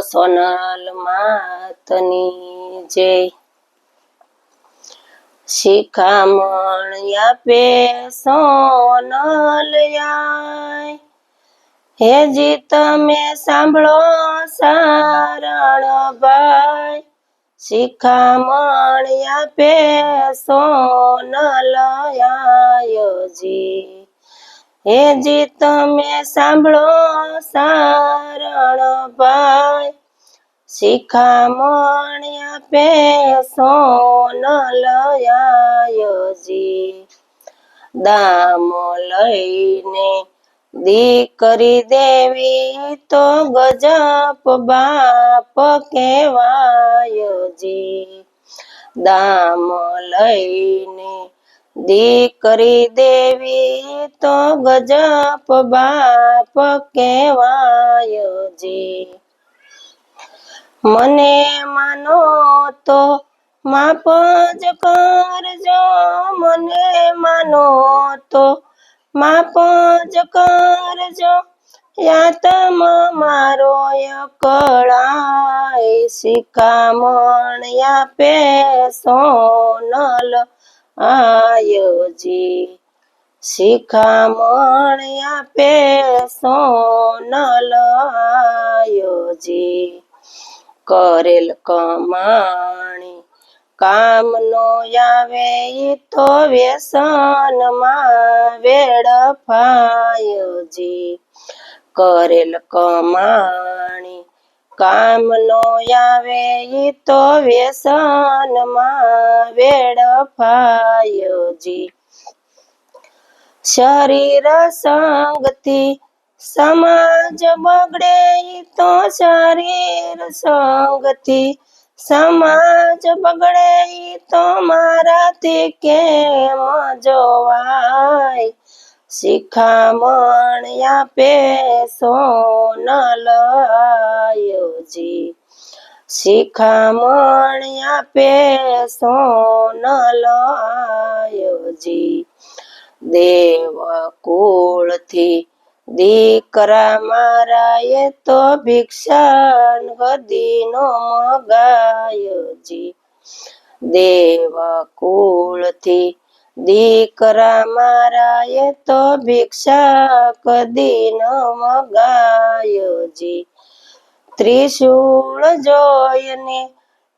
સોનલ માતની જય. શિખામણ આપે સોનલ યાય. હેજી તમે સાંભળો સારણ ભાઈ. શિખામણ આપે સોનલ યાયજી હેજી તમે સાંભળો, સારણ ભાઈ. શિખામણ આપે સોનલ યાયજી દામ લઈને દીકરી દેવી તો ગજપ બાપ કેવાયોજી દામ લઈને દીકરી દેવી તો ગજપ બાપ કહેવાયજી મને માનો તો માપ જ કરજો, મને માનો તો માપ જ કરજો. યાતમ મારો કળાય શિખામણ આપે સોનલ આયોજી. શિખામણ આપે સોનલ આયોજી કરેલ કમાણી કામ નો આવે તો વ્યસનમાં વેડફાયોજી. કરેલ કમાણી કામ નો આવે ઈ તો વ્યસનમાં વેડફાયજી. શરીર સંગથી સમાજ બગડે ઈ તો શરીર સંગથી સમાજ બગડે ઈ તો મારાથી કેમ જોવાય? શિખામણ આપે સોનલ આયોજી શિખામણ આપે સોનલ આયોજી દેવ કુળથી દીકરા મારા એ તો ભિક્ષાન ગદીનો મગાયોજી. દેવ કુળથી દીકરા મારા એ તો ભિક્ષા કદીનો મગાયોજી ત્રિશૂળ જોઈને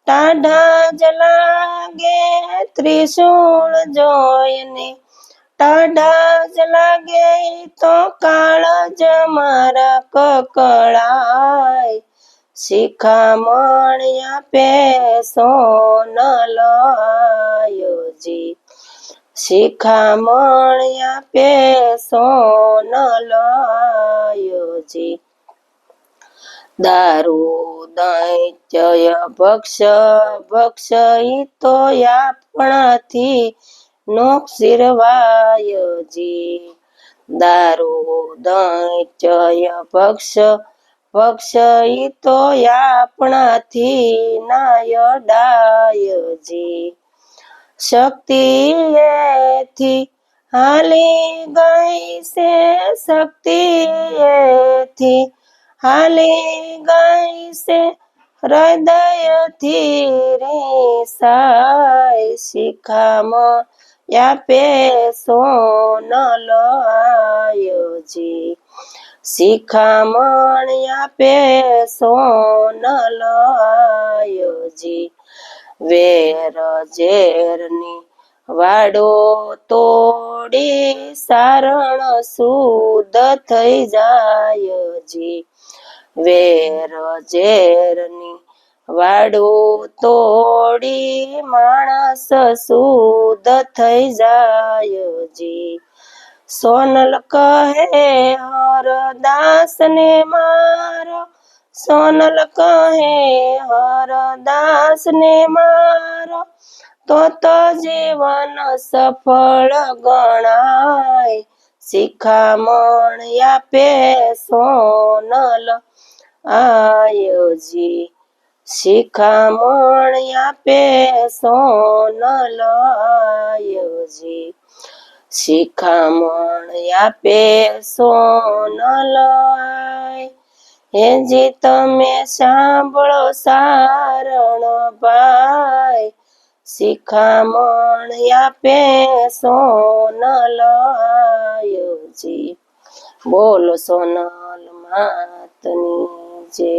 ટાઢા જ લાગે, ત્રિશૂળ જોઈને ટાઢા જ લાગે, તો કાળ જ મારા કકળાય. શિખામણ આપે સોનલ આયોજી શિખામણ આપે સોનલ આયોજી દારૂ દૈત્ય ભક્ષ ભક્ષ તો આપણાથી નોક્ષિરવાયજી દારૂ દૈત્ય ભક્ષ ભક્ષ તો આપણાથી નાય ડાયજી શક્તિ એથી હાલી ગઈ છે, શક્તિ એથી હાલી ગઈ છે, હૃદયથી રીસાય શિખામણ આપે સોનલ આયોજી શિખામણ આપે સોનલ આયોજી વેર ઝેરની વાડો તોડી, સારણ શુદ્ધ થઈ જાયજી વેર ઝેરની વાડો તોડી, માણસ શુદ્ધ થઈ જાય જી. સોનલ કહે હરદાસ ને મારો સોનલ કહે હરદાસ ને મારો, તો તો જીવન સફળ ગણાય. શિખામણ આપે સોનલ આયોજી. શિખામણ આપે સોનલ આયોજી. શિખામણ આપે સોનલ આય હેજી તમે સાંભળો સારણ ભાઈ શિખામણ આપે સોનલ આયોજી બોલો સોનલ માતની જય